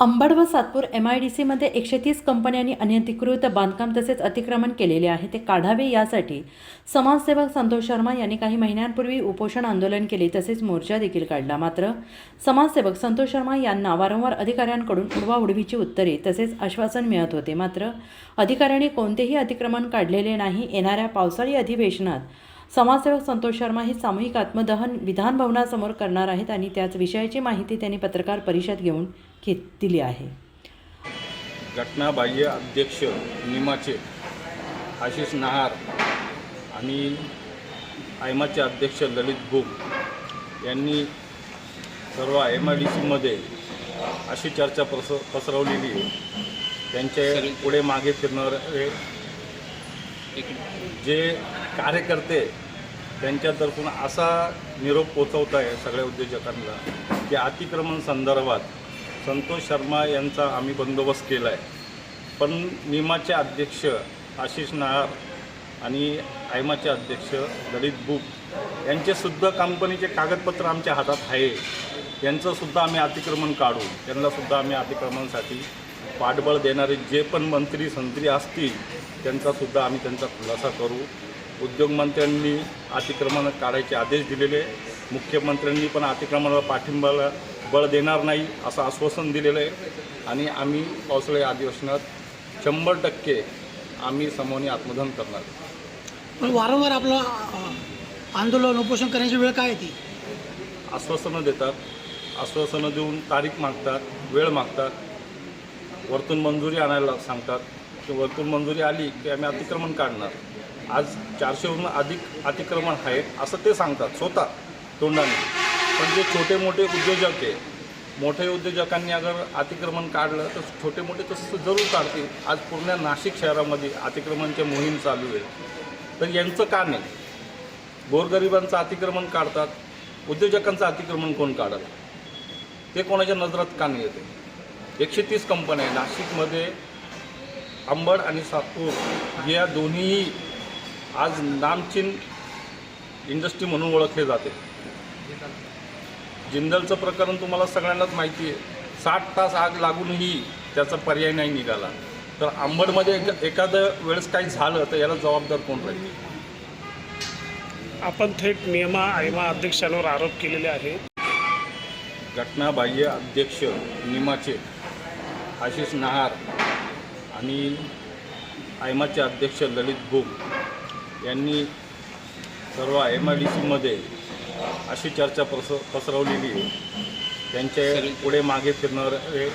अंबड व Satpur M I D सीमध्ये एकशे तीस कंपन्यांनी अनधिकृत बांधकाम तसेच अतिक्रमण केलेले आहे ते काढावे यासाठी समाजसेवक संतोष शर्मा यांनी काही महिन्यांपूर्वी उपोषण आंदोलन केले तसेच मोर्चा देखील काढला. मात्र समाजसेवक संतोष शर्मा यांना वारंवार अधिकाऱ्यांकडून उडवाउडवीची उत्तरे तसेच आश्वासन मिळत होते. मात्र अधिकाऱ्यांनी कोणतेही अतिक्रमण काढलेले नाही. येणाऱ्या पावसाळी अधिवेशनात समाजसेवक संतोष शर्मा हे सामूहिक आत्मदहन विधान भवनासमोर करणार आहेत आणि त्याच विषयाची माहिती त्यांनी पत्रकार परिषद घेऊन घेत दिली आहे. घटनाबाह्य अध्यक्ष निमाचे आशिष नहार आणि आयमाचे अध्यक्ष ललित भूम यांनी सर्व एम आय डी सीमध्ये अशी चर्चा पस पसरवलेली त्यांचे पुढे मागे फिरणारे जे कार्यकर्ते त्यांच्यातर्फून असा निरोप पोचवत आहे सगळ्या उद्योजकांना की अतिक्रमण संदर्भात संतोष शर्मा यांचा आम्ही बंदोबस्त केला आहे पण निमाचे अध्यक्ष आशिष नाहार आणि आयमाचे अध्यक्ष ललित बुक यांचेसुद्धा कंपनीचे कागदपत्र आमच्या हातात आहे. यांचंसुद्धा आम्ही अतिक्रमण काढू. त्यांनासुद्धा आम्ही अतिक्रमणासाठी पाठबळ देणारे जे पण मंत्री संत्री असतील त्यांचासुद्धा आम्ही त्यांचा खुलासा करू. उद्योगमंत्र्यांनी अतिक्रमण काढायचे आदेश दिलेले मुख्यमंत्र्यांनी पण अतिक्रमणाला पाठिंबाला बळ देणार नाही असं आश्वासन दिलेलं आहे. आणि आम्ही पावसाळी अधिवेशनात शंभर टक्के आम्ही समोनी आत्मदहन करणार पण वारंवार आपलं आंदोलन उपोषण करण्याची वेळ काय ती? आश्वासनं देतात. आश्वासनं देऊन तारीख मागतात वेळ मागतात. वरतून मंजुरी आणायला सांगतात. की वरतून मंजुरी आली की आम्ही अतिक्रमण काढणार. आज चारशेहून अधिक अतिक्रमण आहे असं ते सांगतात स्वतः तोंडाने. पण जे छोटे मोठे उद्योजक आहे मोठे उद्योजकांनी अगर अतिक्रमण काढलं तर छोटे मोठे तसं जरूर काढतील. आज पूर्ण नाशिक शहरामध्ये अतिक्रमणची मोहीम चालू आहे. तर यांचं का नाही? गोरगरिबांचं अतिक्रमण काढतात उद्योजकांचं अतिक्रमण कोण काढत? ते कोणाच्या नजरात का नाही येते? एकशे तीस कंपन्या आहे नाशिकमध्ये अंबड आणि सातपूर या दोन्हीही आज नामचीन इंडस्ट्री म्हणून ओळखले जाते. जिंदलचं प्रकरण तुम्हाला सगळ्यांनाच माहिती आहे. साठ तास आग लागूनही त्याचा पर्याय नाही निघाला. तर अंबडमध्ये एक एखादं वेळेस काही झालं तर याला जबाबदार कोण राहील? आपण थेट नियमा आयमा अध्यक्षांवर आरोप केलेले आहेत. घटनाबाह्य अध्यक्ष निमाचे आशिष नहार आणि आयमाचे अध्यक्ष ललित भूम यांनी सर्व एम आय डी सीमध्ये अशी चर्चा पस पसरवलेली त्यांचे पुढे मागे फिरणारे